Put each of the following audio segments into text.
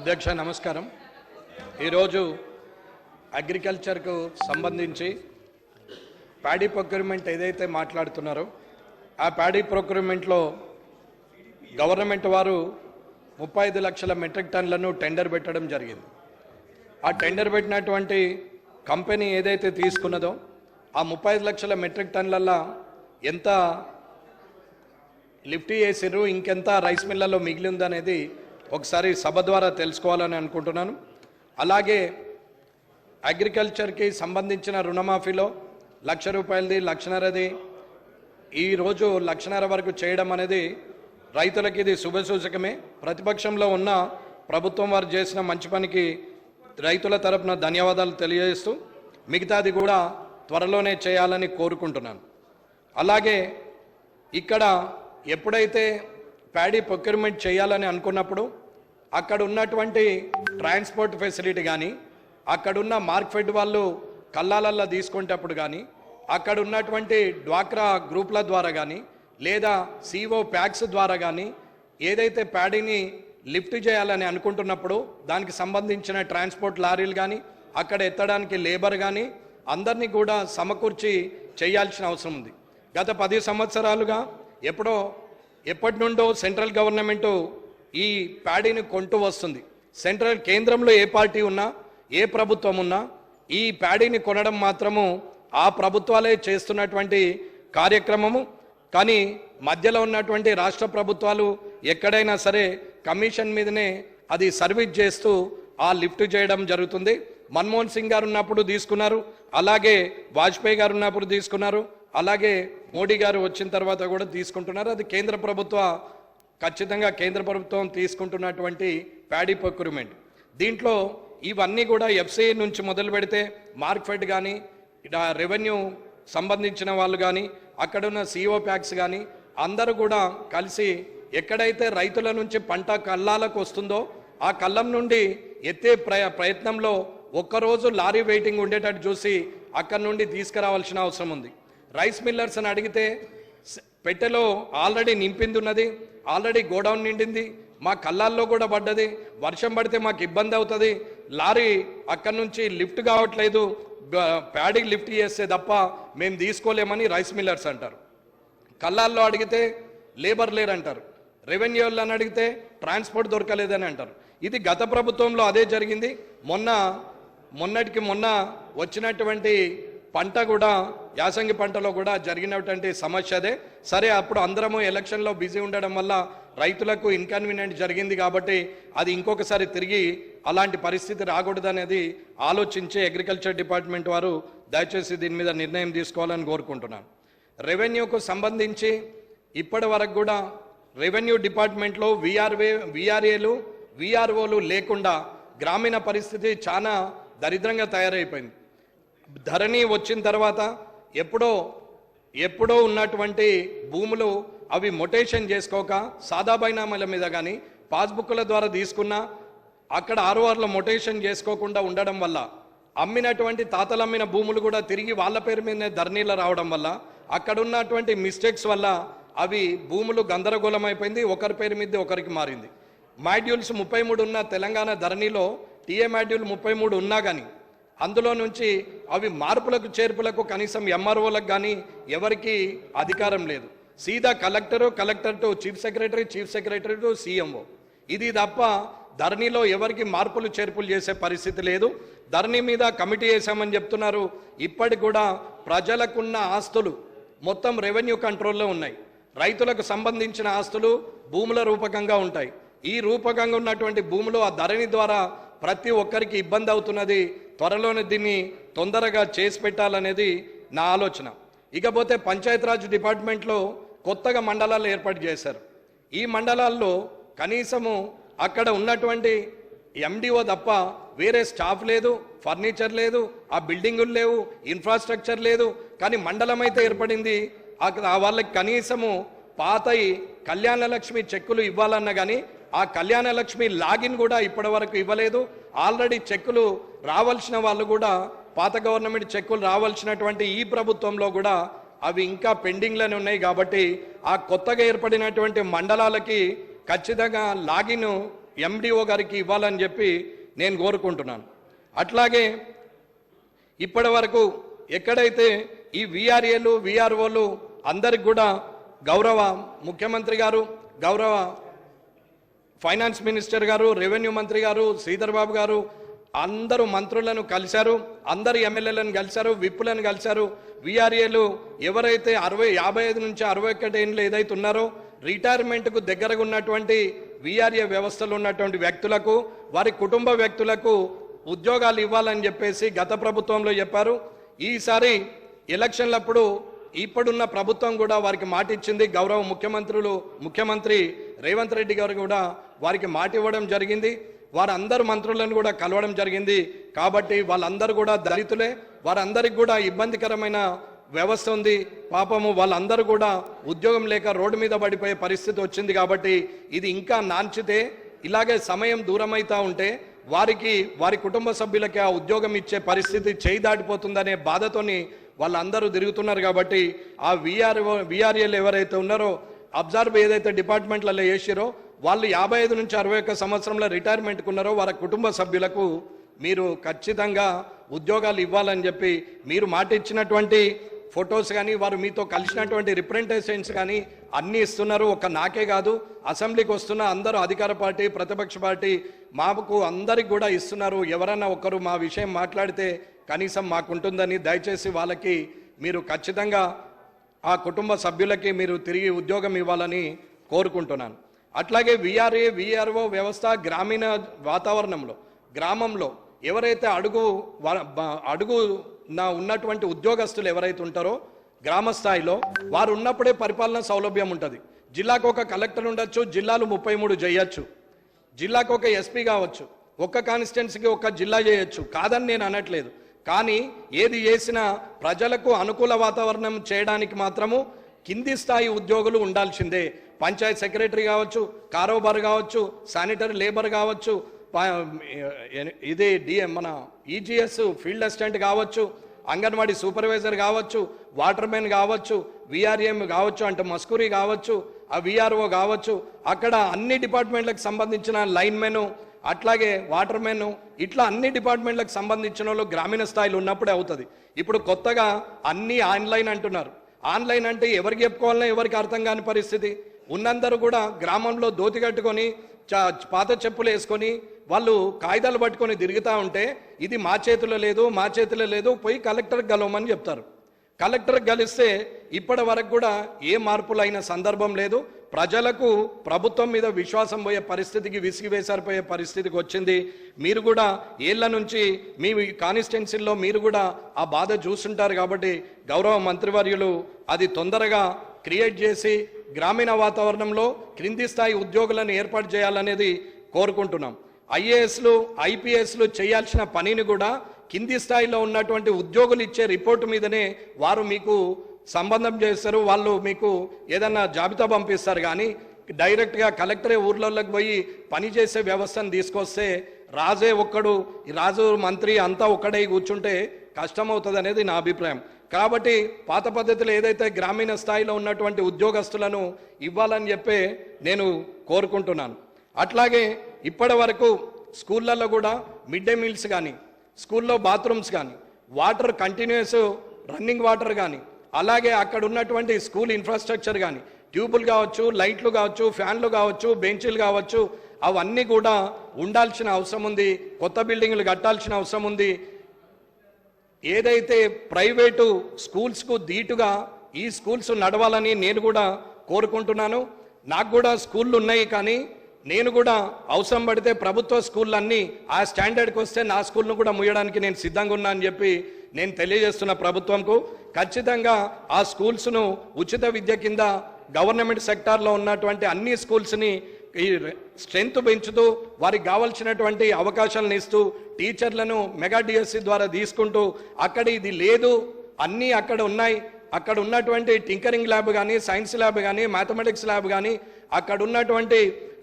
అధ్యక్ష నమస్కారం. ఈరోజు అగ్రికల్చర్కు సంబంధించి ప్యాడీ ప్రొక్యూర్మెంట్ ఏదైతే మాట్లాడుతున్నారో ఆ ప్యాడీ ప్రొక్యూర్మెంట్లో గవర్నమెంట్ వారు ముప్పై ఐదు లక్షల మెట్రిక్ టన్లను టెండర్ పెట్టడం జరిగింది. ఆ టెండర్ పెట్టినటువంటి కంపెనీ ఏదైతే తీసుకున్నదో ఆ ముప్పై ఐదు లక్షల మెట్రిక్ టన్లల్లో ఎంత లిఫ్ట్ చేసిర్రు ఇంకెంత రైస్ మిల్లలో మిగిలి ఉందనేది ఒకసారి సభ ద్వారా తెలుసుకోవాలని అనుకుంటున్నాను. అలాగే అగ్రికల్చర్కి సంబంధించిన రుణమాఫీలో లక్ష రూపాయలది లక్షన్నరది ఈరోజు లక్షన్నర వరకు చేయడం అనేది రైతులకి ఇది శుభసూచకమే ప్రతిపక్షంలో ఉన్న ప్రభుత్వం వారు చేసిన మంచి పనికి రైతుల తరపున ధన్యవాదాలు తెలియజేస్తూ మిగతాది కూడా త్వరలోనే చేయాలని కోరుకుంటున్నాను. అలాగే ఇక్కడ ఎప్పుడైతే ప్యాడీ ప్రొక్యూర్మెంట్ చేయాలని అనుకున్నప్పుడు అక్కడ ఉన్నటువంటి ట్రాన్స్పోర్ట్ ఫెసిలిటీ కానీ అక్కడున్న మార్క్ఫెడ్ వాళ్ళు కల్లాలల్లో తీసుకునేటప్పుడు కానీ అక్కడ ఉన్నటువంటి డ్వాక్రా గ్రూప్ల ద్వారా కానీ లేదా సిఓ ప్యాక్స్ ద్వారా కానీ ఏదైతే ప్యాడీని లిఫ్ట్ చేయాలని అనుకుంటున్నప్పుడు దానికి సంబంధించిన ట్రాన్స్పోర్ట్ లారీలు కానీ అక్కడ ఎత్తడానికి లేబర్ కానీ అందరినీ కూడా సమకూర్చి చేయాల్సిన అవసరం ఉంది. గత పది సంవత్సరాలుగా ఎప్పుడో ఎప్పటి నుండో సెంట్రల్ గవర్నమెంట్ ఈ ప్యాడీని కొంటూ వస్తుంది. సెంట్రల్ కేంద్రంలో ఏ పార్టీ ఉన్నా ఏ ప్రభుత్వం ఉన్నా ఈ ప్యాడీని కొనడం మాత్రము ఆ ప్రభుత్వాలే చేస్తున్నటువంటి కార్యక్రమము. కానీ మధ్యలో ఉన్నటువంటి రాష్ట్ర ప్రభుత్వాలు ఎక్కడైనా సరే కమిషన్ మీదనే అది సర్వీస్ చేస్తూ ఆ లిఫ్ట్ చేయడం జరుగుతుంది. మన్మోహన్ సింగ్ గారు ఉన్నప్పుడు తీసుకున్నారు. అలాగే వాజ్పేయి గారు ఉన్నప్పుడు తీసుకున్నారు. అలాగే మోడీ గారు వచ్చిన తర్వాత కూడా తీసుకుంటున్నారు. అది కేంద్ర ప్రభుత్వ ఖచ్చితంగా కేంద్ర ప్రభుత్వం తీసుకుంటున్నటువంటి ప్యాడీ ప్రొక్యూర్మెంట్. దీంట్లో ఇవన్నీ కూడా ఎఫ్సిఐ నుంచి మొదలు పెడితే మార్క్ఫెడ్ కానీ ఇలా రెవెన్యూ సంబంధించిన వాళ్ళు కానీ అక్కడున్న సిఓ ప్యాక్స్ కానీ అందరూ కూడా కలిసి ఎక్కడైతే రైతుల నుంచి పంట కళ్ళాలకు వస్తుందో ఆ కళ్ళం నుండి ఎత్తే ప్రయ ప్రయత్నంలో ఒక్కరోజు లారీ వెయిటింగ్ ఉండేటట్టు చూసి అక్కడి నుండి తీసుకురావాల్సిన అవసరం ఉంది. రైస్ మిల్లర్స్ అని అడిగితే పెట్టెలో ఆల్రెడీ నింపింది ఉన్నది. ఆల్రెడీ గోడౌన్ నిండింది మా కళ్ళాల్లో కూడా పడ్డది. వర్షం పడితే మాకు ఇబ్బంది అవుతుంది. లారీ అక్కడి నుంచి లిఫ్ట్ కావట్లేదు. బ- లిఫ్ట్ చేస్తే తప్ప మేము తీసుకోలేమని రైస్ మిల్లర్స్ అంటారు. కళ్ళాల్లో అడిగితే లేబర్ లేరంటారు. రెవెన్యూ వాళ్ళని అడిగితే ట్రాన్స్పోర్ట్ దొరకలేదని అంటారు. ఇది గత ప్రభుత్వంలో అదే జరిగింది. మొన్న మొన్నటికి మొన్న వచ్చినటువంటి పంట కూడా యాసంగి పంటలో కూడా జరిగినటువంటి సమస్య అదే. సరే అప్పుడు అందరము ఎలక్షన్లో బిజీ ఉండడం వల్ల రైతులకు ఇన్కన్వీనియంట్ జరిగింది కాబట్టి అది ఇంకొకసారి తిరిగి అలాంటి పరిస్థితి రాకూడదనేది ఆలోచించే అగ్రికల్చర్ డిపార్ట్మెంట్ వారు దయచేసి దీని మీద నిర్ణయం తీసుకోవాలని కోరుకుంటున్నాను. రెవెన్యూకు సంబంధించి ఇప్పటి వరకు కూడా రెవెన్యూ డిపార్ట్మెంట్లో విఆర్వే విఆర్ఏలు విఆర్ఓలు లేకుండా గ్రామీణ పరిస్థితి చాలా దరిద్రంగా తయారైపోయింది. ధరణి వచ్చిన తర్వాత ఎప్పుడో ఎప్పుడో ఉన్నటువంటి భూములు అవి మొటేషన్ చేసుకోక సాదా బైనామాల మీద కానీ పాస్బుక్ల ద్వారా తీసుకున్నా అక్కడ ఆర్ఓఆర్లో మొటేషన్ చేసుకోకుండా ఉండడం వల్ల అమ్మినటువంటి తాతలు అమ్మిన భూములు కూడా తిరిగి వాళ్ళ పేరు మీదనే ధరణిలో రావడం వల్ల అక్కడ ఉన్నటువంటి మిస్టేక్స్ వల్ల అవి భూములు గందరగోళం అయిపోయింది ఒకరి పేరు మీద ఒకరికి మారింది. మాడ్యూల్స్ ముప్పై మూడు ఉన్న తెలంగాణ ధరణిలో టీఏ మాడ్యూల్ ముప్పై మూడు ఉన్నా కానీ అందులో నుంచి అవి మార్పులకు చేర్పులకు కనీసం ఎంఆర్ఓలకు కానీ ఎవరికి అధికారం లేదు. సీదా collector collector to chief secretary chief secretary to CMO ఇది తప్ప ధరణిలో ఎవరికి మార్పులు చేర్పులు చేసే పరిస్థితి లేదు. ధరణి మీద కమిటీ వేసామని చెప్తున్నారు. ఇప్పటికి కూడా ప్రజలకున్న ఆస్తులు మొత్తం రెవెన్యూ కంట్రోల్లో ఉన్నాయి. రైతులకు సంబంధించిన ఆస్తులు భూముల రూపకంగా ఉంటాయి. ఈ రూపకంగా ఉన్నటువంటి భూములు ఆ ధరణి ద్వారా ప్రతి ఒక్కరికి ఇబ్బంది అవుతున్నది త్వరలోనే దీన్ని తొందరగా చేసి పెట్టాలనేది నా ఆలోచన. ఇకపోతే పంచాయతీరాజ్ డిపార్ట్మెంట్లో కొత్తగా మండలాలు ఏర్పాటు చేశారు. ఈ మండలాల్లో కనీసము అక్కడ ఉన్నటువంటి ఎండిఓ తప్ప వేరే స్టాఫ్ లేదు ఫర్నిచర్ లేదు ఆ బిల్డింగులు లేవు ఇన్ఫ్రాస్ట్రక్చర్ లేదు. కానీ మండలం అయితే ఏర్పడింది. అక్కడ ఆ వాళ్ళకి కనీసము పాతయి కళ్యాణ లక్ష్మి చెక్కులు ఇవ్వాలన్నా కానీ ఆ కళ్యాణ లక్ష్మి లాగిన్ కూడా ఇప్పటి వరకు ఇవ్వలేదు. ఆల్రెడీ చెక్కులు రావాల్సిన వాళ్ళు కూడా పాత గవర్నమెంట్ చెక్కులు రావాల్సినటువంటి ఈ ప్రభుత్వంలో కూడా అవి ఇంకా పెండింగ్లోనే ఉన్నాయి కాబట్టి ఆ కొత్తగా ఏర్పడినటువంటి మండలాలకి ఖచ్చితంగా లాగిన్ ఎండిఓ గారికి ఇవ్వాలని చెప్పి నేను కోరుకుంటున్నాను. అట్లాగే ఇప్పటి వరకు ఎక్కడైతే ఈ విఆర్ఏలు విఆర్ఓలు అందరికి కూడా గౌరవ ముఖ్యమంత్రి గారు గౌరవ ఫైనాన్స్ మినిస్టర్ గారు రెవెన్యూ మంత్రి గారు శ్రీధర్ బాబు గారు అందరూ మంత్రులను కలిశారు అందరు ఎమ్మెల్యేలను కలిశారు విప్పులను కలిశారు. విఆర్ఏలు ఎవరైతే అరవై యాభై ఐదు నుంచి అరవై ఒకటి ఏళ్ళు ఏదైతే ఉన్నారో రిటైర్మెంట్కు దగ్గరగా ఉన్నటువంటి విఆర్ఏ వ్యవస్థలో ఉన్నటువంటి వ్యక్తులకు వారి కుటుంబ వ్యక్తులకు ఉద్యోగాలు ఇవ్వాలని చెప్పేసి గత ప్రభుత్వంలో చెప్పారు. ఈసారి ఎలక్షన్లప్పుడు ఇప్పుడున్న ప్రభుత్వం కూడా వారికి మాట ఇచ్చింది గౌరవ ముఖ్యమంత్రులు ముఖ్యమంత్రి రేవంత్ రెడ్డి గారు కూడా వారికి మాట ఇవ్వడం జరిగింది. వారందరు మంత్రులను కూడా కలవడం జరిగింది. కాబట్టి వాళ్ళందరూ కూడా దళితులే. వారందరికి కూడా ఇబ్బందికరమైన వ్యవస్థ ఉంది. పాపము వాళ్ళందరూ కూడా ఉద్యోగం లేక రోడ్డు మీద పడిపోయే పరిస్థితి వచ్చింది కాబట్టి ఇది ఇంకా నాంచితే ఇలాగే సమయం దూరమైతా ఉంటే వారికి వారి కుటుంబ సభ్యులకి ఆ ఉద్యోగం ఇచ్చే పరిస్థితి చేయి దాటిపోతుందనే బాధతోని వాళ్ళందరూ తిరుగుతున్నారు కాబట్టి ఆ విఆర్ విఆర్ఏలు ఎవరైతే ఉన్నారో అబ్జర్వ్ ఏదైతే డిపార్ట్మెంట్లలో వేసిరో వాళ్ళు యాభై ఐదు నుంచి అరవై ఒక్క సంవత్సరంలో రిటైర్మెంట్కి ఉన్నారో వారి కుటుంబ సభ్యులకు మీరు ఖచ్చితంగా ఉద్యోగాలు ఇవ్వాలని చెప్పి మీరు మాట ఇచ్చినటువంటి ఫొటోస్ కానీ వారు మీతో కలిసినటువంటి రిప్రజెంటేషన్స్ కానీ అన్నీ ఇస్తున్నారు. ఒక నాకే కాదు అసెంబ్లీకి వస్తున్న అందరూ అధికార పార్టీ ప్రతిపక్ష పార్టీ మాకు అందరికి కూడా ఇస్తున్నారు. ఎవరైనా ఒకరు మా విషయం మాట్లాడితే కనీసం మాకుంటుందని దయచేసి వాళ్ళకి మీరు ఖచ్చితంగా ఆ కుటుంబ సభ్యులకి మీరు తిరిగి ఉద్యోగం ఇవ్వాలని కోరుకుంటున్నాను. అట్లాగే విఆర్ఏ విఆర్ఓ వ్యవస్థ గ్రామీణ వాతావరణంలో గ్రామంలో ఎవరైతే అడుగు వ- అడుగు నా ఉన్నటువంటి ఉద్యోగస్తులు ఎవరైతే ఉంటారో గ్రామ స్థాయిలో వారు ఉన్నప్పుడే పరిపాలన సౌలభ్యం ఉంటుంది. జిల్లాకు ఒక కలెక్టర్ ఉండొచ్చు జిల్లాలు ముప్పై మూడు చేయొచ్చు జిల్లాకు ఒక ఎస్పీ కావచ్చు ఒక్క కాన్స్టిట్యున్సీకి ఒక జిల్లా చేయొచ్చు కాదని నేను అనట్లేదు. కానీ ఏది చేసినా ప్రజలకు అనుకూల వాతావరణం చేయడానికి మాత్రము కింది స్థాయి ఉద్యోగులు ఉండాల్సిందే. పంచాయత్ సెక్రటరీ కావచ్చు కారోబార్ కావచ్చు శానిటరీ లేబర్ కావచ్చు ప- ఇది డిఎం మన ఈజీఎస్ ఫీల్డ్ అసిస్టెంట్ కావచ్చు అంగన్వాడీ సూపర్వైజర్ కావచ్చు వాటర్మెన్ కావచ్చు విఆర్ఎం కావచ్చు అంటే మస్కూరి కావచ్చు ఆ విఆర్ఓ కావచ్చు అక్కడ అన్ని డిపార్ట్మెంట్లకు సంబంధించిన లైన్మెన్ అట్లాగే వాటర్మెన్ ఇట్లా అన్ని డిపార్ట్మెంట్లకు సంబంధించిన వాళ్ళు గ్రామీణ స్థాయిలో ఉన్నప్పుడే అవుతుంది. ఇప్పుడు కొత్తగా అన్ని ఆన్లైన్ అంటున్నారు. ఆన్లైన్ అంటే ఎవరికి చెప్పుకోవాలన్నా ఎవరికి అర్థం కాని పరిస్థితి. ఉన్నందరూ కూడా గ్రామంలో దోతి కట్టుకొని పాత చెప్పులు వేసుకొని వాళ్ళు కాగితాలు పట్టుకొని తిరుగుతూ ఉంటే ఇది మా చేతిలో లేదు మా చేతిలో లేదు పోయి కలెక్టర్కి గలవమని చెప్తారు. కలెక్టర్కి గలిస్తే ఇప్పటి వరకు కూడా ఏ మార్పులు అయిన సందర్భం లేదు. ప్రజలకు ప్రభుత్వం మీద విశ్వాసం పోయే పరిస్థితికి విసిగి వేసారిపోయే పరిస్థితికి వచ్చింది. మీరు కూడా ఏళ్ళ నుంచి మీ కాన్స్టిట్యున్సీల్లో మీరు కూడా ఆ బాధ చూస్తుంటారు కాబట్టి గౌరవ మంత్రివర్యులు అది తొందరగా క్రియేట్ చేసి గ్రామీణ వాతావరణంలో క్రింది స్థాయి ఉద్యోగులను ఏర్పాటు చేయాలనేది కోరుకుంటున్నాం. ఐఏఎస్లు ఐపీఎస్లు చేయాల్సిన పనిని కూడా కింది స్థాయిలో ఉన్నటువంటి ఉద్యోగులు ఇచ్చే రిపోర్టు మీదనే వారు మీకు సంబంధం చేస్తారు. వాళ్ళు మీకు ఏదన్నా జాబితా పంపిస్తారు కానీ డైరెక్ట్గా కలెక్టరే ఊర్లలోకి పోయి పని చేసే వ్యవస్థను తీసుకొస్తే రాజే ఒక్కడు రాజు మంత్రి అంతా ఒక్కడై కూర్చుంటే కష్టమవుతుంది అనేది నా అభిప్రాయం. కాబట్టి పాత పద్ధతిలో ఏదైతే గ్రామీణ స్థాయిలో ఉన్నటువంటి ఉద్యోగస్తులను ఇవ్వాలని చెప్పే నేను కోరుకుంటున్నాను. అట్లాగే ఇప్పటి వరకు స్కూళ్ళల్లో కూడా మిడ్ డే మీల్స్ కానీ స్కూల్లో బాత్రూమ్స్ కానీ వాటర్ కంటిన్యూస్ రన్నింగ్ వాటర్ కానీ అలాగే అక్కడ ఉన్నటువంటి స్కూల్ ఇన్ఫ్రాస్ట్రక్చర్ కానీ ట్యూబులు కావచ్చు లైట్లు కావచ్చు ఫ్యాన్లు కావచ్చు బెంచీలు కావచ్చు అవన్నీ కూడా ఉండాల్సిన అవసరం ఉంది కొత్త బిల్డింగ్లు కట్టాల్సిన అవసరం ఉంది ఏదైతే ప్రైవేటు స్కూల్స్కు ధీటుగా ఈ స్కూల్స్ నడవాలని నేను కూడా కోరుకుంటున్నాను. నాకు కూడా స్కూళ్ళు ఉన్నాయి కానీ నేను కూడా అవసరం పడితే ప్రభుత్వ స్కూళ్ళన్నీ ఆ స్టాండర్డ్కి వస్తే నా స్కూల్ను కూడా ముయ్యడానికి నేను సిద్ధంగా ఉన్నా అని చెప్పి నేను తెలియజేస్తున్న ప్రభుత్వంకు. ఖచ్చితంగా ఆ స్కూల్స్ను ఉచిత విద్య కింద గవర్నమెంట్ సెక్టార్లో ఉన్నటువంటి అన్ని స్కూల్స్ని ఈ స్ట్రెంగ్త్ పెంచుతూ వారికి కావలసినటువంటి అవకాశాలను ఇస్తూ టీచర్లను మెగా డిఎస్సి ద్వారా తీసుకుంటూ అక్కడ ఇది లేదు అన్నీ అక్కడ ఉన్నాయి. అక్కడ ఉన్నటువంటి టింకరింగ్ ల్యాబ్ కానీ సైన్స్ ల్యాబ్ కానీ మ్యాథమెటిక్స్ ల్యాబ్ కానీ అక్కడ ఉన్నటువంటి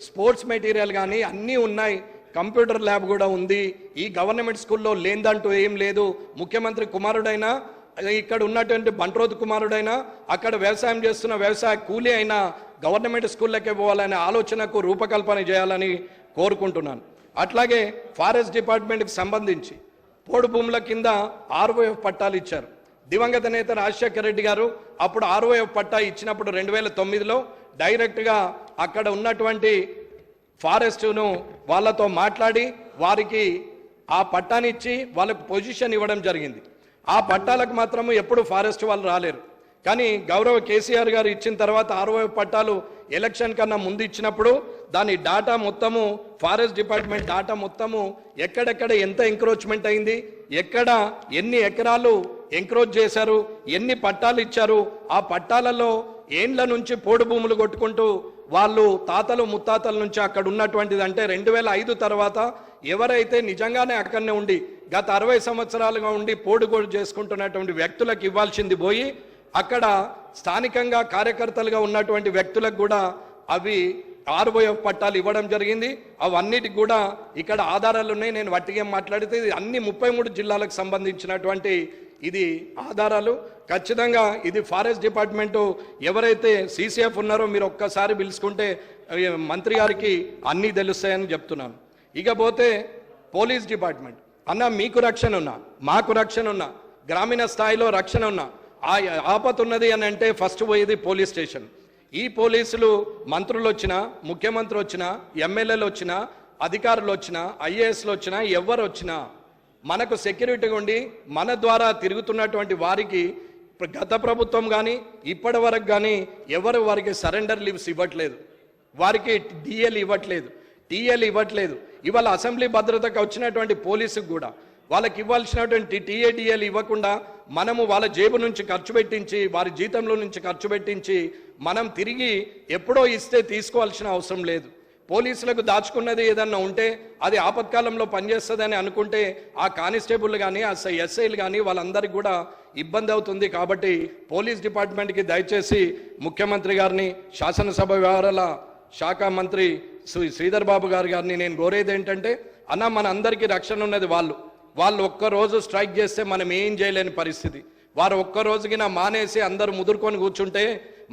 స్పోర్ట్స్ మెటీరియల్ కానీ అన్నీ ఉన్నాయి. కంప్యూటర్ ల్యాబ్ కూడా ఉంది. ఈ గవర్నమెంట్ స్కూల్లో లేదంటూ ఏం లేదు. ముఖ్యమంత్రి కుమారుడైనా ఇక్కడ ఉన్నటువంటి బంట్రోత్ కుమారుడైనా అక్కడ వ్యవసాయం చేస్తున్న వ్యవసాయ కూలీ అయినా గవర్నమెంట్ స్కూళ్ళకే పోవాలనే ఆలోచనకు రూపకల్పన చేయాలని కోరుకుంటున్నాను. అట్లాగే ఫారెస్ట్ డిపార్ట్మెంట్కి సంబంధించి పోడు భూముల కింద ఆర్ఓఎఫ్ పట్టాలు ఇచ్చారు. దివంగత నేత రాజశేఖర రెడ్డి గారు అప్పుడు ఆర్ఓఎఫ్ పట్టా ఇచ్చినప్పుడు రెండు వేల తొమ్మిదిలో డైరెక్ట్గా అక్కడ ఉన్నటువంటి ఫారెస్ట్ను వాళ్ళతో మాట్లాడి వారికి ఆ పట్టానిచ్చి వాళ్ళకు పొజిషన్ ఇవ్వడం జరిగింది. ఆ పట్టాలకు మాత్రము ఎప్పుడు ఫారెస్ట్ వాళ్ళు రాలేరు. కానీ గౌరవ కేసీఆర్ గారు ఇచ్చిన తర్వాత అరవై పట్టాలు ఎలక్షన్ కన్నా ముందు ఇచ్చినప్పుడు దాని డాటా మొత్తము ఫారెస్ట్ డిపార్ట్మెంట్ డాటా మొత్తము ఎక్కడెక్కడ ఎంత ఎంక్రోచ్మెంట్ అయింది ఎక్కడ ఎన్ని ఎకరాలు ఎంక్రోచ్ చేశారు ఎన్ని పట్టాలు ఇచ్చారు ఆ పట్టాలలో ఏండ్ల నుంచి పోడు భూములు కొట్టుకుంటూ వాళ్ళు తాతలు ముత్తాతల నుంచి అక్కడ ఉన్నటువంటిది అంటే రెండు వేల ఐదు తర్వాత ఎవరైతే నిజంగానే అక్కడనే ఉండి గత అరవై సంవత్సరాలుగా ఉండి పోడుగోడు చేసుకుంటున్నటువంటి వ్యక్తులకు ఇవ్వాల్సింది పోయి అక్కడ స్థానికంగా కార్యకర్తలుగా ఉన్నటువంటి వ్యక్తులకు కూడా అవి ఆర్ఓఎఫ్ పట్టాలు ఇవ్వడం జరిగింది. అవన్నిటికి కూడా ఇక్కడ ఆధారాలు ఉన్నాయి. నేను వట్టిగా మాట్లాడితే ఇది అన్ని ముప్పై మూడు జిల్లాలకు సంబంధించినటువంటి ఇది ఆధారాలు. ఖచ్చితంగా ఇది ఫారెస్ట్ డిపార్ట్మెంటు ఎవరైతే సీసీఎఫ్ ఉన్నారో మీరు ఒక్కసారి పిలుచుకుంటే మంత్రి గారికి అన్నీ తెలుస్తాయని చెప్తున్నాను. ఇకపోతే పోలీస్ డిపార్ట్మెంట్. అన్న మీకు రక్షణ ఉన్నా మాకు రక్షణ ఉన్నా గ్రామీణ స్థాయిలో రక్షణ ఉన్నా ఆ ఆపత్ ఉన్నది అని అంటే ఫస్ట్ పోయేది పోలీస్ స్టేషన్. ఈ పోలీసులు మంత్రులు వచ్చినా ముఖ్యమంత్రి వచ్చినా ఎమ్మెల్యేలు వచ్చినా అధికారులు వచ్చినా ఐఏఎస్లు వచ్చినా ఎవరు వచ్చినా మనకు సెక్యూరిటీ ఉండి మన ద్వారా తిరుగుతున్నటువంటి వారికి గత ప్రభుత్వం కానీ ఇప్పటి వరకు కానీ ఎవరు వారికి సరెండర్ లీవ్స్ ఇవ్వట్లేదు. వారికి డిఎల్ ఇవ్వట్లేదు. టీఎల్ ఇవ్వట్లేదు. ఇవాళ అసెంబ్లీ భద్రతకు వచ్చినటువంటి పోలీసుకు కూడా వాళ్ళకి ఇవ్వాల్సినటువంటి టీఏడిఏలు ఇవ్వకుండా మనము వాళ్ళ జేబు నుంచి ఖర్చు పెట్టించి వారి జీతంలో నుంచి ఖర్చు పెట్టించి మనం తిరిగి ఎప్పుడో ఇస్తే తీసుకోవాల్సిన అవసరం లేదు. పోలీసులకు దాచుకున్నది ఏదన్నా ఉంటే అది ఆపత్కాలంలో పనిచేస్తుందని అనుకుంటే ఆ కానిస్టేబుల్ కానీ ఆ ఎస్ఐలు కానీ వాళ్ళందరికీ కూడా ఇబ్బంది అవుతుంది కాబట్టి పోలీస్ డిపార్ట్మెంట్కి దయచేసి ముఖ్యమంత్రి గారిని శాసనసభ వ్యవహారాల శాఖ మంత్రి శ్రీ శ్రీధర్ బాబు గారు గారిని నేను కోరేది ఏంటంటే అన్న మన అందరికీ రక్షణ ఉన్నది వాళ్ళు. వాళ్ళు ఒక్క రోజు స్ట్రైక్ చేస్తే మనం ఏం చేయలేని పరిస్థితి. వారు ఒక్క నా మానేసి అందరూ ముదుర్కొని కూర్చుంటే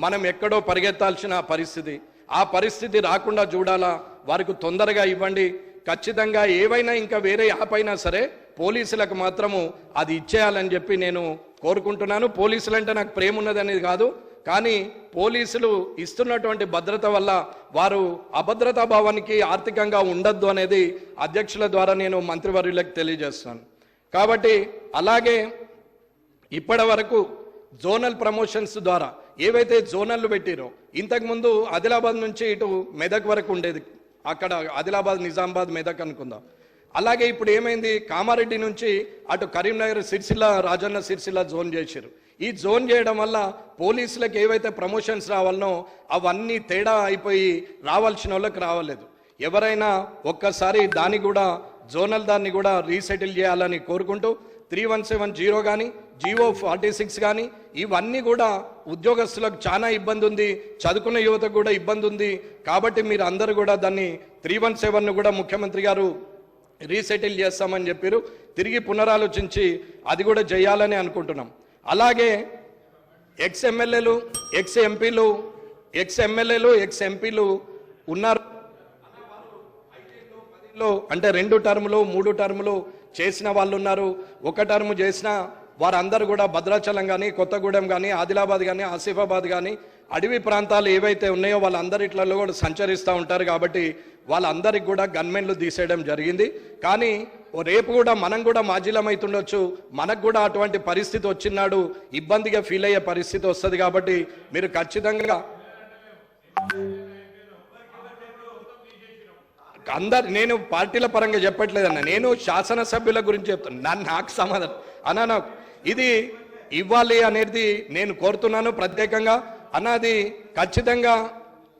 మనం ఎక్కడో పరిగెత్తాల్సిన పరిస్థితి. ఆ పరిస్థితి రాకుండా చూడాలా? వారికి తొందరగా ఇవ్వండి. ఖచ్చితంగా ఏవైనా ఇంకా వేరే యాప్ అయినా సరే పోలీసులకు మాత్రము అది ఇచ్చేయాలని చెప్పి నేను కోరుకుంటున్నాను. పోలీసులు అంటే నాకు ప్రేమ ఉన్నదనేది కాదు. కానీ పోలీసులు ఇస్తున్నటువంటి భద్రత వల్ల వారు అభద్రతా భావానికి ఆర్థికంగా ఉండొద్దు అనేది అధ్యక్షుల ద్వారా నేను మంత్రివర్యులకు తెలియజేస్తున్నాను కాబట్టి అలాగే ఇప్పటి వరకు జోనల్ ప్రమోషన్స్ ద్వారా ఏవైతే జోనల్లు పెట్టిరో ఇంతకుముందు ఆదిలాబాద్ నుంచి ఇటు మెదక్ వరకు ఉండేది. అక్కడ ఆదిలాబాద్ నిజామాబాద్ మెదక్ అనుకుందాం. అలాగే ఇప్పుడు ఏమైంది? కామారెడ్డి నుంచి అటు కరీంనగర్ సిరిసిల్ల రాజన్న సిరిసిల్ల జోన్ చేశారు. ఈ జోన్ చేయడం వల్ల పోలీసులకు ఏవైతే ప్రమోషన్స్ రావాలనో అవన్నీ తేడా అయిపోయి రావాల్సిన వాళ్ళకి రావలేదు. ఎవరైనా ఒక్కసారి దాన్ని కూడా జోనల్ దాన్ని కూడా రీసెటిల్ చేయాలని కోరుకుంటూ త్రీ వన్ సెవెన్ జీరో కానీ జీవో ఫార్టీ సిక్స్ కానీ ఇవన్నీ కూడా ఉద్యోగస్తులకు చాలా ఇబ్బంది ఉంది. చదువుకున్న యువతకు కూడా ఇబ్బంది ఉంది. కాబట్టి మీరు అందరూ కూడా దాన్ని త్రీ వన్ సెవెన్ను కూడా ముఖ్యమంత్రి గారు రీసెటిల్ చేస్తామని చెప్పారు. తిరిగి పునరాలోచించి అది కూడా చేయాలని అనుకుంటున్నాం. అలాగే ఎక్స్ ఎమ్మెల్యేలు ఎక్స్ ఎంపీలు ఎక్స్ ఎమ్మెల్యేలు ఎక్స్ ఎంపీలు ఉన్నారు. లో అంటే రెండు టర్ములు మూడు టర్ములు చేసిన వాళ్ళు ఉన్నారు. ఒక టర్ము చేసిన వారందరూ కూడా భద్రాచలం కానీ కొత్తగూడెం కానీ ఆదిలాబాద్ కానీ ఆసిఫాబాద్ కానీ అడవి ప్రాంతాలు ఏవైతే ఉన్నాయో వాళ్ళందరిట్లలో కూడా సంచరిస్తూ ఉంటారు కాబట్టి వాళ్ళందరికి కూడా గన్మెన్లు తీసేయడం జరిగింది. కానీ రేపు కూడా మనం కూడా మాజీలమైతుండొచ్చు. మనకు కూడా అటువంటి పరిస్థితి వచ్చినాడు. ఇబ్బందిగా ఫీల్ అయ్యే పరిస్థితి వస్తుంది కాబట్టి మీరు ఖచ్చితంగా అందరు నేను పార్టీల పరంగా చెప్పట్లేదన్న. నేను శాసనసభ్యుల గురించి చెప్తాను నన్ను నాకు సమాధానం. అన్న నాకు ఇది ఇవ్వాలి అనేది నేను కోరుతున్నాను ప్రత్యేకంగా. అన్నది ఖచ్చితంగా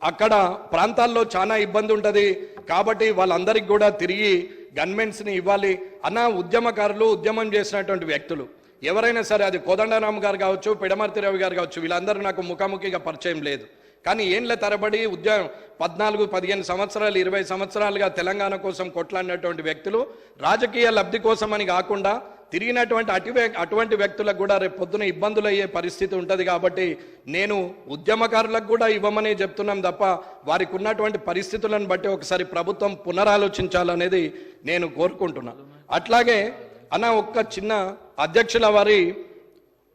అక్కడ ప్రాంతాల్లో చాలా ఇబ్బంది ఉంటుంది. కాబట్టి వాళ్ళందరికీ కూడా తిరిగి గన్మెన్స్ని ఇవ్వాలి. అన్న ఉద్యమకారులు ఉద్యమం చేసినటువంటి వ్యక్తులు. ఎవరైనా సరే అది కోదండరామ్ గారు కావచ్చు పిడమర్తి రవి గారు కావచ్చు వీళ్ళందరూ నాకు ముఖాముఖిగా పరిచయం లేదు. కానీ ఏండ్ల తరబడి ఉద్యమం పద్నాలుగు పదిహేను సంవత్సరాలు ఇరవై సంవత్సరాలుగా తెలంగాణ కోసం కొట్లాడినటువంటి వ్యక్తులు రాజకీయ లబ్ధి కోసం అని కాకుండా తిరిగినటువంటి అటు అటువంటి వ్యక్తులకు కూడా రేపు పొద్దున ఇబ్బందులు అయ్యే పరిస్థితి ఉంటుంది కాబట్టి నేను ఉద్యమకారులకు కూడా ఇవ్వమని చెప్తున్నాం తప్ప వారికి ఉన్నటువంటి పరిస్థితులను బట్టి ఒకసారి ప్రభుత్వం పునరాలోచించాలనేది నేను కోరుకుంటున్నాను అట్లాగే అన్న ఒక్క చిన్న అధ్యక్షుల వారి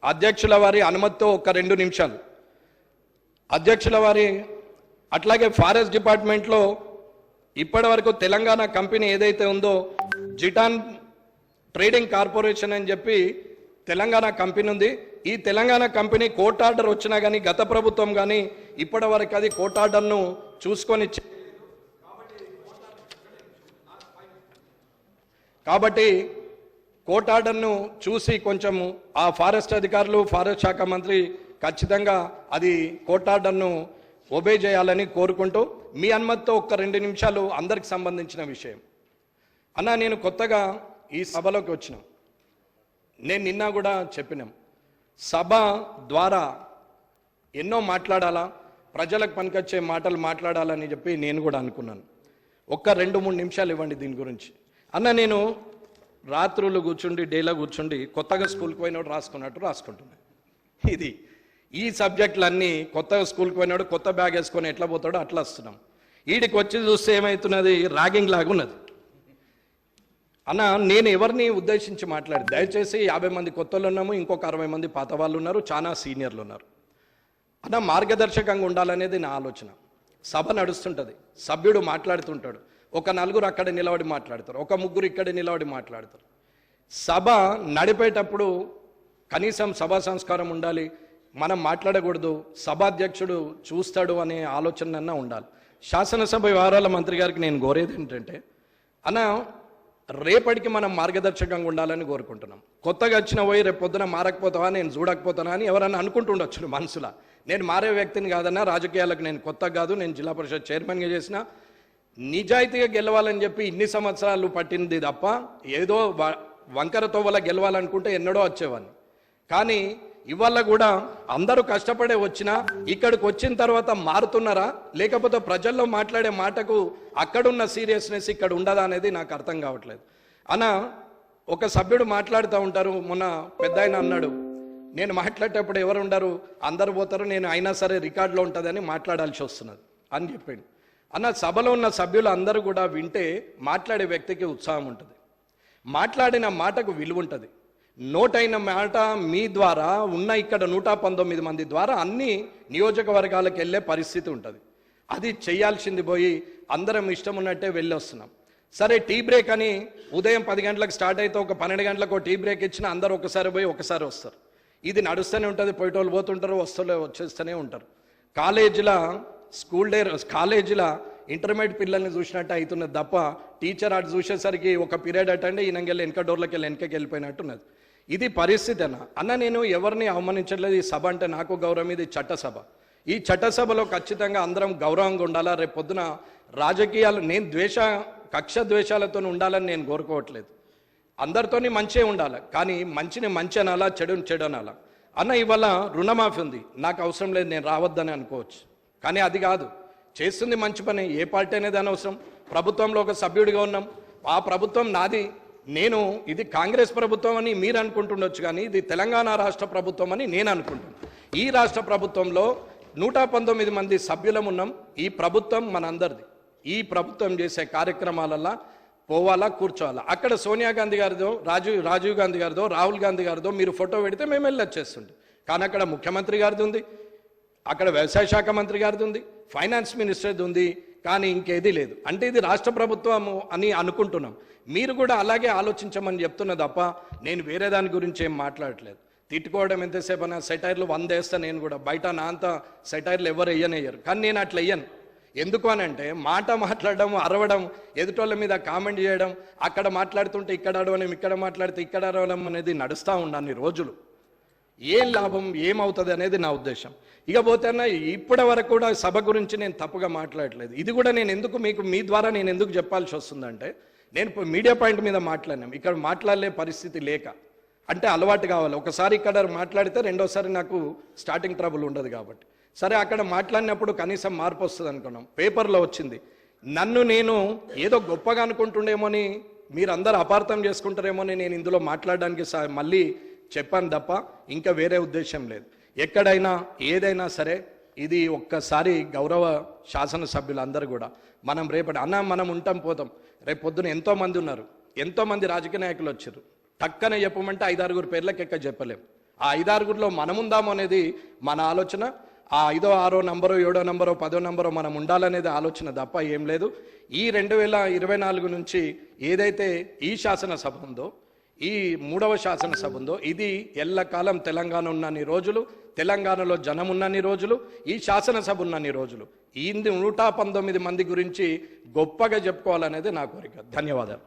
అధ్యక్షుల వారి అనుమతితో ఒక రెండు నిమిషాలు. అధ్యక్షుల వారి అట్లాగే ఫారెస్ట్ డిపార్ట్మెంట్లో ఇప్పటి వరకు తెలంగాణ కంపెనీ ఏదైతే ఉందో జిటాన్ ట్రేడింగ్ కార్పొరేషన్ అని చెప్పి తెలంగాణ కంపెనీ ఉంది. ఈ తెలంగాణ కంపెనీ కోర్ట్ ఆర్డర్ వచ్చినా కానీ గత ప్రభుత్వం కానీ ఇప్పటి వరకు అది కోర్ట్ ఆర్డర్ను చూసుకొని కాబట్టి కోర్ట్ ఆర్డర్ను చూసి కొంచెం ఆ ఫారెస్ట్ అధికారులు ఫారెస్ట్ శాఖ మంత్రి ఖచ్చితంగా అది కోర్ట్ ఆర్డర్ను ఒబే చేయాలని కోరుకుంటూ మీ అనుమతితో ఒక్క రెండు నిమిషాలు అందరికి సంబంధించిన విషయం. అన్న నేను కొత్తగా ఈ సభలోకి వచ్చినాం. నేను నిన్న కూడా చెప్పినాం. సభ ద్వారా ఎన్నో మాట్లాడాలా ప్రజలకు పనికొచ్చే మాటలు మాట్లాడాలని చెప్పి నేను కూడా అనుకున్నాను. ఒక్క రెండు మూడు నిమిషాలు ఇవ్వండి దీని గురించి. అన్న నేను రాత్రులు కూర్చుండి డేలో కూర్చుండి కొత్తగా స్కూల్కి పోయినోడు రాసుకున్నట్టు రాసుకుంటున్నాను ఇది ఈ సబ్జెక్టులన్నీ కొత్తగా స్కూల్కి పోయినాడు కొత్త బ్యాగ్ వేసుకొని ఎట్లా పోతాడో అట్లా వస్తున్నాం. వీడికి వచ్చి చూస్తే ఏమవుతున్నది ర్యాగింగ్ లాగా ఉన్నది అన్న నేను ఎవరిని ఉద్దేశించి మాట్లాడి దయచేసి యాభై మంది కొత్తలు ఉన్నాము ఇంకొక అరవై మంది పాత వాళ్ళు ఉన్నారు చాలా సీనియర్లు ఉన్నారు. అన్న మార్గదర్శకంగా ఉండాలనేది నా ఆలోచన. సభ నడుస్తుంటుంది. సభ్యుడు మాట్లాడుతుంటాడు. ఒక నలుగురు అక్కడ నిలబడి మాట్లాడతారు. ఒక ముగ్గురు ఇక్కడ నిలబడి మాట్లాడతారు. సభ నడిపేటప్పుడు కనీసం సభా సంస్కారం ఉండాలి. మనం మాట్లాడకూడదు. సభాధ్యక్షుడు చూస్తాడు అనే ఆలోచన ఉండాలి. శాసనసభ వ్యవహారాల మంత్రి గారికి నేను కోరేది ఏంటంటే అన్న రేపటికి మనం మార్గదర్శకంగా ఉండాలని కోరుకుంటున్నాం. కొత్తగా వచ్చిన పోయి రేపు పొద్దున మారకపోతావా నేను చూడకపోతానా అని ఎవరన్నా అనుకుంటుండొచ్చు మనసులో. నేను మారే వ్యక్తిని కాదన్నా రాజకీయాలకు నేను కొత్త కాదు నేను జిల్లా పరిషత్ చైర్మన్గా చేసిన నిజాయితీగా గెలవాలని చెప్పి ఇన్ని సంవత్సరాలు పట్టింది తప్ప ఏదో వ- వంకర తోవల గెలవాలనుకుంటే ఎన్నడో వచ్చేవాడిని కానీ ఇవాళ కూడా అందరూ కష్టపడే వచ్చినా ఇక్కడికి వచ్చిన తర్వాత మారుతున్నారా? లేకపోతే ప్రజల్లో మాట్లాడే మాటకు అక్కడున్న సీరియస్నెస్ ఇక్కడ ఉండదా అనేది నాకు అర్థం కావట్లేదు. అన్న ఒక సభ్యుడు మాట్లాడుతూ ఉంటారు మొన్న పెద్ద ఆయన అన్నాడు నేను మాట్లాడేటప్పుడు ఎవరు ఉండరు అందరు పోతారు నేను అయినా సరే రికార్డులో ఉంటుందని మాట్లాడాల్సి వస్తున్నది అని చెప్పిండు. అన్న సభలో ఉన్న సభ్యులు అందరూ కూడా వింటే మాట్లాడే వ్యక్తికి ఉత్సాహం ఉంటుంది. మాట్లాడిన మాటకు విలువ ఉంటుంది. నోటైన మాట మీ ద్వారా ఉన్న ఇక్కడ నూట పంతొమ్మిది మంది ద్వారా అన్ని నియోజకవర్గాలకు వెళ్ళే పరిస్థితి ఉంటుంది. అది చేయాల్సింది పోయి అందరం ఇష్టం ఉన్నట్టే వెళ్ళి వస్తున్నాం సరే టీ బ్రేక్ అని ఉదయం పది గంటలకు స్టార్ట్ అయితే ఒక పన్నెండు గంటలకు టీ బ్రేక్ ఇచ్చిన అందరూ ఒకసారి పోయి ఒకసారి వస్తారు. ఇది నడుస్తూనే ఉంటుంది పోయేటోళ్ళు పోతుంటారు వస్తూనే వచ్చేస్తూనే ఉంటారు. కాలేజీల స్కూల్ డే కాలేజీల ఇంటర్మీడియట్ పిల్లల్ని చూసినట్టు అవుతున్నది తప్ప టీచర్ అటు చూసేసరికి ఒక పీరియడ్ అటండి ఈయనకెళ్ళి వెనక డోర్లోకి వెళ్ళి వెనకకి వెళ్ళిపోయినట్టున్నది. ఇది పరిస్థితి అన్న అన్న నేను ఎవరిని అవమానించట్లేదు. ఈ సభ అంటే నాకు గౌరవం ఇది చట్టసభ. ఈ చట్టసభలో ఖచ్చితంగా అందరం గౌరవంగా ఉండాలా? రేపు పొద్దున రాజకీయాలు నేను ద్వేష కక్ష ద్వేషాలతో ఉండాలని నేను కోరుకోవట్లేదు. అందరితోని మంచే ఉండాలి. కానీ మంచిని మంచి అనాలా చెడుని చెడు అనాలా? అన్న ఇవాళ రుణమాఫీ ఉంది. నాకు అవసరం లేదు నేను రావద్దని అనుకోవచ్చు. కానీ అది కాదు. చేస్తుంది మంచి పని ఏ పార్టీ అనేది అనవసరం. ప్రభుత్వంలో ఒక సభ్యుడిగా ఉన్నాం. ఆ ప్రభుత్వం నాది. నేను ఇది కాంగ్రెస్ ప్రభుత్వం అని మీరు అనుకుంటుండొచ్చు కానీ ఇది తెలంగాణ రాష్ట్ర ప్రభుత్వం అని నేను అనుకుంటున్నాను ఈ రాష్ట్ర ప్రభుత్వంలో నూట పంతొమ్మిది మంది సభ్యులం ఉన్నాం. ఈ ప్రభుత్వం మనందరిది. ఈ ప్రభుత్వం చేసే కార్యక్రమాలల్లో పోవాలా కూర్చోవాలా? అక్కడ సోనియా గాంధీ గారిదో రాజీవ్ రాజీవ్ గాంధీ గారిదో రాహుల్ గాంధీ గారిదో మీరు ఫోటో పెడితే మేము వెళ్ళి వచ్చేస్తుండే కానీ అక్కడ ముఖ్యమంత్రి గారిది ఉంది. అక్కడ వ్యవసాయ శాఖ మంత్రి గారిది ఉంది ఫైనాన్స్ మినిస్టర్ది ఉంది కానీ ఇంకేది లేదు. అంటే ఇది రాష్ట్ర ప్రభుత్వము అని అనుకుంటున్నాం. మీరు కూడా అలాగే ఆలోచించమని చెప్తున్నా తప్ప నేను వేరే దాని గురించి ఏం మాట్లాడట్లేదు. తిట్టుకోవడం ఎంతసేపు అన్నా సెటైర్లు వంద వేస్తా నేను కూడా. బయట నా అంత సెటైర్లు ఎవరు వేయనయ్యారు కానీ నేను అట్లా వేయను ఎందుకు అని అంటే మాట మాట్లాడడం అరవడం ఎదుటోళ్ళ మీద కామెంట్ చేయడం అక్కడ మాట్లాడుతుంటే ఇక్కడ అడవడం ఇక్కడ మాట్లాడితే ఇక్కడ అరవడం అనేది నడుస్తూ ఉన్నాను రోజులు. ఏం లాభం ఏమవుతుంది అనేది నా ఉద్దేశం. ఇక పోతేనా ఇప్పటి వరకు కూడా సభ గురించి నేను తప్పుగా మాట్లాడలేదు. ఇది కూడా నేను ఎందుకు మీకు మీ ద్వారా నేను ఎందుకు చెప్పాల్సి వస్తుందంటే నేను మీడియా పాయింట్ మీద మాట్లాడినాం. ఇక్కడ మాట్లాడలే పరిస్థితి లేక. అంటే అలవాటు కావాలి. ఒకసారి ఇక్కడ మాట్లాడితే రెండోసారి నాకు స్టార్టింగ్ ట్రబుల్ ఉండదు కాబట్టి. సరే అక్కడ మాట్లాడినప్పుడు కనీసం మార్పు వస్తుంది అనుకున్నాం. పేపర్లో వచ్చింది. నన్ను నేను ఏదో గొప్పగా అనుకుంటుండేమో అని మీరందరూ అపార్థం చేసుకుంటారేమో అని నేను ఇందులో మాట్లాడడానికి మళ్ళీ చెప్పాను తప్ప ఇంకా వేరే ఉద్దేశం లేదు. ఎక్కడైనా ఏదైనా సరే ఇది ఒక్కసారి గౌరవ శాసనసభ్యులందరూ కూడా మనం రేపటి అన్న మనం ఉంటాం పోతాం. రేపు పొద్దున ఎంతోమంది ఉన్నారు. ఎంతోమంది రాజకీయ నాయకులు వచ్చారు. టక్కన చెప్పమంటే ఐదారుగురు పేర్లకు ఎక్క చెప్పలేం. ఆ ఐదారుగురిలో మనం అనేది మన ఆలోచన. ఆ ఐదో ఆరో నంబరో ఏడో నంబరో పదో నంబరో మనం ఉండాలనేది ఆలోచన తప్ప ఏం లేదు. ఈ రెండు వేల ఇరవై నాలుగు నుంచి ఏదైతే ఈ శాసనసభ ఉందో ఈ మూడవ శాసనసభ ఉందో ఇది ఎల్లకాలం తెలంగాణ ఉన్నన్ని రోజులు తెలంగాణలో జనం ఉన్నన్ని రోజులు ఈ శాసనసభ ఉన్నన్ని రోజులు. ఈ నూట పంతొమ్మిది మంది గురించి గొప్పగా చెప్పుకోవాలనేది నా కోరిక. ధన్యవాదాలు.